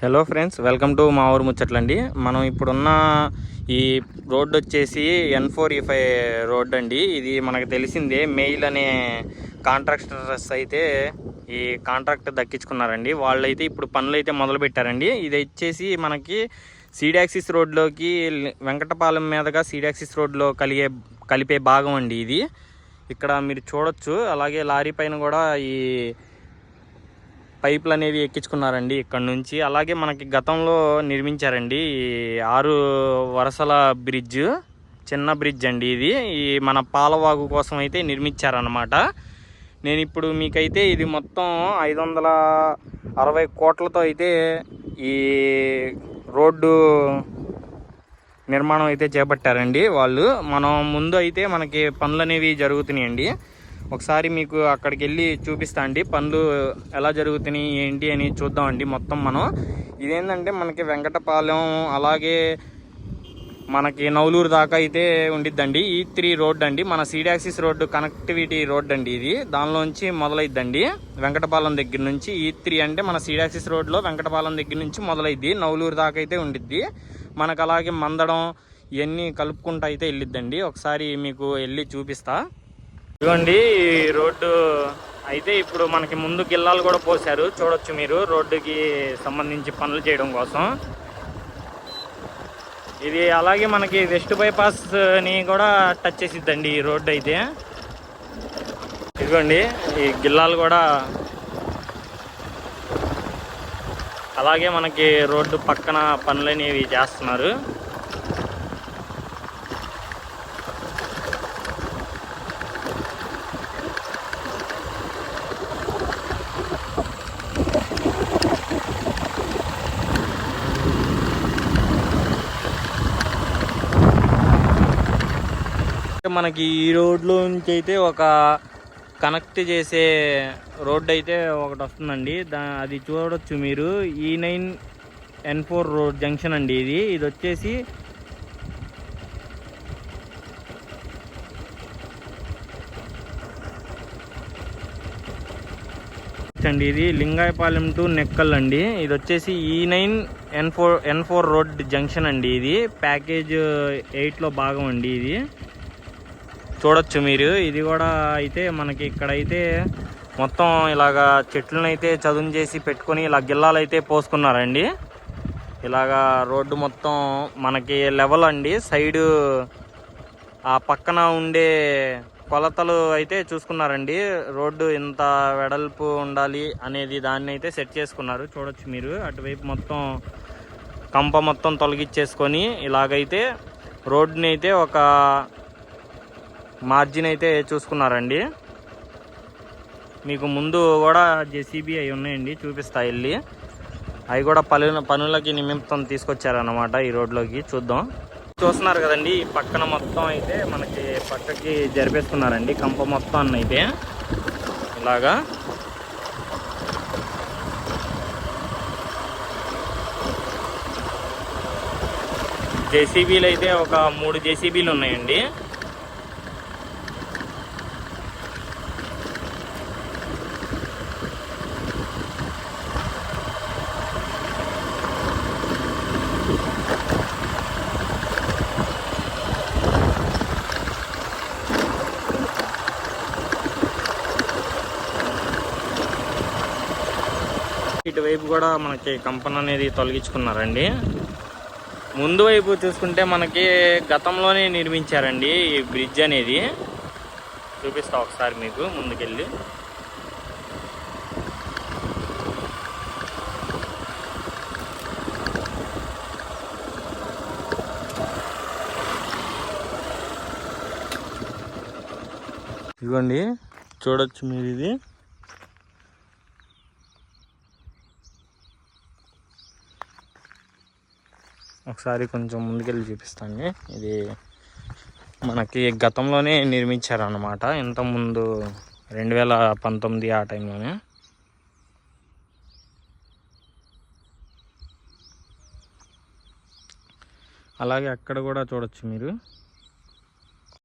Hello friends welcome to మా ఊరు ముచ్చట్లండి. మనం ఇప్పుడున్న ఈ రోడ్డు వచ్చేసి N four E five road అండి. ఇది మనకు తెలిసిందే మెయిల్ అనే కాంట్రాక్టర్స్ అయితే ఈ కాంట్రాక్ట్ దక్కించుకున్నారండి. వాళ్ళు అయితే ఇప్పుడు పనులు అయితే మొదలు పెట్టారండి ఇది వచ్చేసి మనకి సీడాక్సిస్ రోడ్లోకి వెంకటపాలెం మీదుగా సీడాక్సిస్ రోడ్లో కలిగే కలిపే భాగం అండి ఇది. ఇక్కడ మీరు చూడొచ్చు. అలాగే లారీ పైన కూడా ఈ పైపులు అనేవి ఎక్కించుకున్నారండి ఇక్కడ నుంచి. అలాగే మనకి గతంలో నిర్మించారండి ఆరు వరసల బ్రిడ్జ్ చిన్న బ్రిడ్జ్ అండి ఇది. ఈ మన పాలవాగు కోసం అయితే నిర్మించారనమాట నేను ఇప్పుడు మీకైతే ఇది మొత్తం ఐదు వందల అరవై కోట్లతో అయితే ఈ రోడ్డు నిర్మాణం అయితే చేపట్టారండి వాళ్ళు. మనం ముందు అయితే మనకి పనులు అనేవి జరుగుతున్నాయండి. ఒకసారి మీకు అక్కడికి వెళ్ళి చూపిస్తా అండి. పనులు ఎలా జరుగుతున్నాయి ఏంటి అని చూద్దామండి మొత్తం మనం. ఇదేంటంటే మనకి వెంకటపాలెం అలాగే మనకి నవలూరు దాకా అయితే ఉండిద్దండి. ఈ త్రీ రోడ్ అండి. మన సీడాక్సిస్ రోడ్డు కనెక్టివిటీ రోడ్ అండి ఇది. దానిలోంచి మొదలైద్దండి వెంకటపాలెం దగ్గర నుంచి. ఈ త్రీ అంటే మన సీడాక్సిస్ రోడ్లో వెంకటపాలెం దగ్గర నుంచి మొదలైద్ది. నవలూరు దాకా అయితే ఉండిద్ది. మనకు అలాగే మందడం ఇవన్నీ కలుపుకుంటూ అయితే వెళ్ళిద్దండి. ఒకసారి మీకు వెళ్ళి చూపిస్తా. ఇదిగోండి ఈ రోడ్డు అయితే ఇప్పుడు మనకి ముందు గిల్లాలు కూడా పోశారు. చూడొచ్చు మీరు రోడ్డుకి సంబంధించి పనులు చేయడం కోసం. ఇది అలాగే మనకి వెస్ట్ బైపాస్ని కూడా టచ్ చేసిద్దండి ఈ రోడ్డు అయితే. ఇదిగోండి ఈ గిల్లాలు కూడా అలాగే మనకి రోడ్డు పక్కన పనులనేవి చేస్తున్నారు. మనకి ఈ రోడ్లో నుంచి అయితే ఒక కనెక్ట్ చేసే రోడ్ అయితే ఒకటి వస్తుందండి. దా అది చూడొచ్చు మీరు. E nine N four road junction అండి ఇది. ఇది వచ్చేసి అండి ఇది లింగాయపాలెం టు నెక్కల్ అండి. ఇది వచ్చేసి E nine N four N four road junction అండి ఇది. ప్యాకేజ్ ఎయిట్లో భాగం అండి ఇది. చూడొచ్చు మీరు. ఇది కూడా అయితే మనకి ఇక్కడైతే మొత్తం ఇలాగా చెట్లను అయితే చదును చేసి పెట్టుకొని ఇలా గిల్లాలు అయితే పోసుకున్నారండి. ఇలాగా రోడ్డు మొత్తం మనకి లెవెల్ అండి. సైడు ఆ పక్కన ఉండే కొలతలు అయితే చూసుకున్నారండి. రోడ్డు ఇంత వెడల్పు ఉండాలి అనేది దాన్ని అయితే సెట్ చేసుకున్నారు. చూడొచ్చు మీరు. అటువైపు మొత్తం కంప మొత్తం తొలగించేసుకొని ఇలాగైతే రోడ్డునైతే అయితే ఒక మార్జిన్ అయితే చూసుకున్నారండి. మీకు ముందు కూడా జెసిబి అవి ఉన్నాయండి చూపిస్తా వెళ్ళి. అవి కూడా పలు పనులకి నిమిత్తం తీసుకొచ్చారన్నమాట ఈ రోడ్లోకి చూద్దాం. చూస్తున్నారు కదండి ఈ పక్కన మొత్తం అయితే మనకి పక్కకి జరిపేస్తున్నారండి కంప మొత్తం అన్న అయితే. ఇలాగా. జేసీబీలు అయితే ఒక మూడు జేసీబీలు ఉన్నాయండి. ఇటువైపు కూడా మనకి కంపెనీ అనేది తొలగించుకున్నారండి. ముందు వైపు చూసుకుంటే మనకి గతంలోనే నిర్మించారండి ఈ బ్రిడ్జ్ అనేది. చూపిస్తా ఒకసారి మీకు ముందుకెళ్ళి. ఇదిగోండి చూడొచ్చు మీరు ఇది. ఒకసారి కొంచెం ముందుకెళ్ళి చూపిస్తాను ఇది మనకి గతంలోనే నిర్మించారన్నమాట. ఇంతకుముందు రెండు వేల పంతొమ్మిది ఆ టైంలోనే. అలాగే అక్కడ కూడా చూడొచ్చు మీరు.